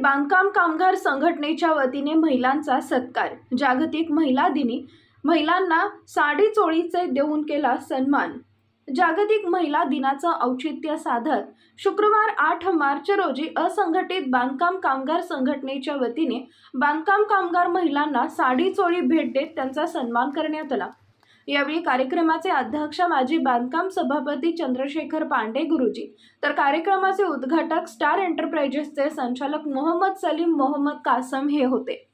बांधकाम कामगार संघटनेच्या वतीने महिलांचा सत्कार. जागतिक महिला दिनी महिलांना साडी चोळीचे देऊन केला सन्मान. जागतिक महिला दिनाचं औचित्य साधत शुक्रवार आठ मार्च रोजी असंघटित बांधकाम कामगार संघटनेच्या वतीने बांधकाम कामगार महिलांना साडी चोळी भेट देत त्यांचा सन्मान करण्यात आला. यावेळी कार्यक्रमाचे अध्यक्ष माजी बांधकाम सभापती चंद्रशेखर पांडे गुरुजी. तर कार्यक्रमाचे उद्घाटक स्टार एंटरप्राइजेसचे संचालक मोहम्मद सलीम मोहम्मद कासम हे होते.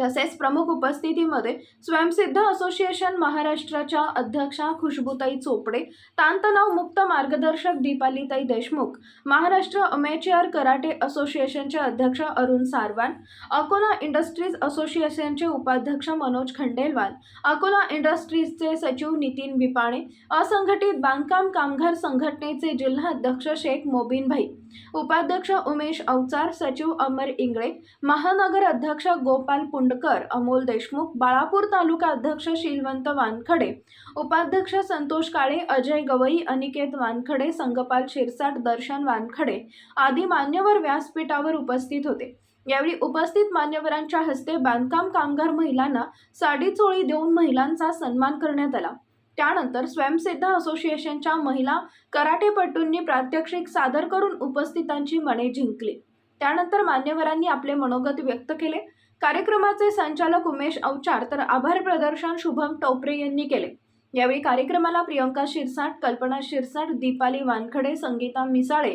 तसेच प्रमुख उपस्थितीमध्ये स्वयंसिद्ध असोसिएशन महाराष्ट्राच्या अध्यक्षा खुशबुताई चोपडे ताणतणाव मुक्त मार्गदर्शक दीपालीताई देशमुख महाराष्ट्र अमेचर कराटे असोसिएशनचे अध्यक्ष अरुण सारवान अकोला इंडस्ट्रीज असोसिएशनचे उपाध्यक्ष मनोज खंडेलवाल अकोला इंडस्ट्रीजचे सचिव नितीन विपाणे असंघटित बांधकाम कामगार संघटनेचे जिल्हा अध्यक्ष शेख मोबीनभाई उपाध्यक्ष उमेश अवचार सचिव अमर इंगळे महानगर अध्यक्ष गोपाल पुंडकर अमोल देशमुख बाळापूर तालुका अध्यक्ष शीलवंत वानखडे उपाध्यक्ष संतोष काळे अजय गवई अनिकेत वानखडे संगपाल शिरसाट दर्शन वानखडे आदी मान्यवर व्यासपीठावर उपस्थित होते. यावेळी उपस्थित मान्यवरांच्या हस्ते बांधकाम कामगार महिलांना साडी चोळी देऊन महिलांचा सन्मान करण्यात आला. त्यानंतर स्वयंसिद्ध असोसिएशनच्या महिला कराटेपटूंनी प्रात्यक्षिक सादर करून उपस्थितांची मने जिंकली. त्यानंतर मान्यवरांनी आपले मनोगत व्यक्त केले. कार्यक्रमाचे संचालक उमेश अवचार तर आभार प्रदर्शन शुभम टोपरे यांनी केले. यावेळी कार्यक्रमाला प्रियंका शिरसाट कल्पना शिरसाट दीपाली वानखडे संगीता मिसाळे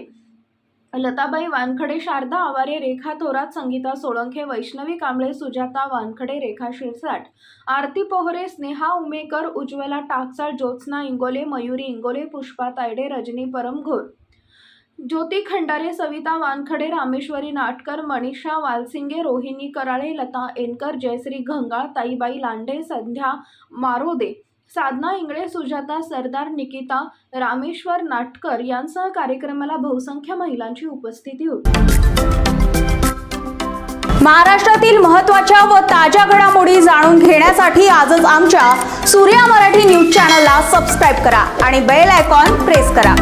लताबाई वानखडे शारदा आवारे रेखा थोरात संगीता सोळंखे वैष्णवी कांबळे सुजाता वानखडे रेखा शिरसाट आरती पोहरे स्नेहा उमेकर उज्ज्वला टाकसाळ ज्योत्स्ना इंगोले मयुरी इंगोले पुष्पा तायडे रजनी परमघोर ज्योती खंडारे सविता वानखडे रामेश्वरी नाटकर मनीषा वालसिंगे रोहिणी कराळे लता एनकर जयश्री घंगाळ ताईबाई लांडे संध्या मारोदे साधना इंगळे सुजाता सरदार निकिता रामेश्वर नाटकर यांसह कार्यक्रमाला बहुसंख्य महिलांची उपस्थिती होती. महाराष्ट्रातील महत्त्वाच्या व ताज्या घडामोडी जाणून घेण्यासाठी आजच आमच्या सूर्या मराठी न्यूज चॅनलला सबस्क्राईब करा आणि बेल आयकॉन प्रेस करा.